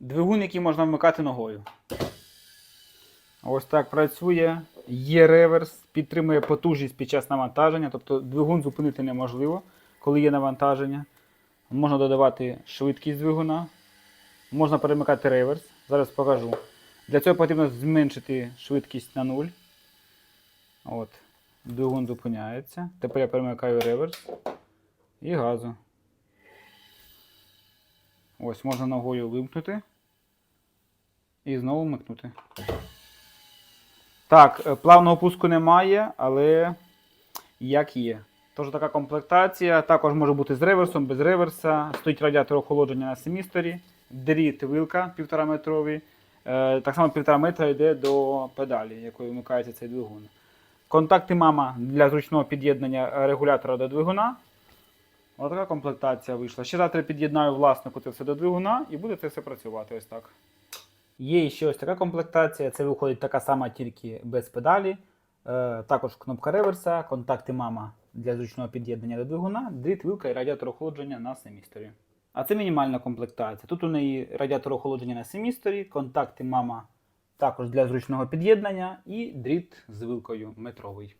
Двигун, який можна вмикати ногою. Ось так працює. Є реверс, підтримує потужність під час навантаження, тобто двигун зупинити неможливо, коли є навантаження. Можна додавати швидкість двигуна, можна перемикати реверс. Зараз покажу. Для цього потрібно зменшити швидкість на 0. От. Двигун зупиняється. Тепер я перемикаю реверс і газу. Ось можна ногою вимкнути і знову вмикнути. Так, е, плавного пуску немає, але як є. Тож така комплектація. Також може бути з реверсом, без реверса. Стоїть радіатор охолодження на семісторі, дріт вилка 1,5 метровий. Е, Так само 1,5 метра йде до педалі, якою вмикається цей двигун. Контакти мама для зручного під'єднання регулятора до двигуна. Ось така комплектація вийшла. Ще завтра під'єднаю власнику це все до двигуна і буде це все працювати ось так. Є ще ось така комплектація. Це виходить така сама, тільки без педалі. Е, також кнопка реверса, контакти мама для зручного під'єднання до двигуна, дріт, вилка і радіатор охолодження на семісторі. А це мінімальна комплектація. Тут у неї радіатор охолодження на семісторі, контакти мама також для зручного під'єднання і дріт з вилкою метровий.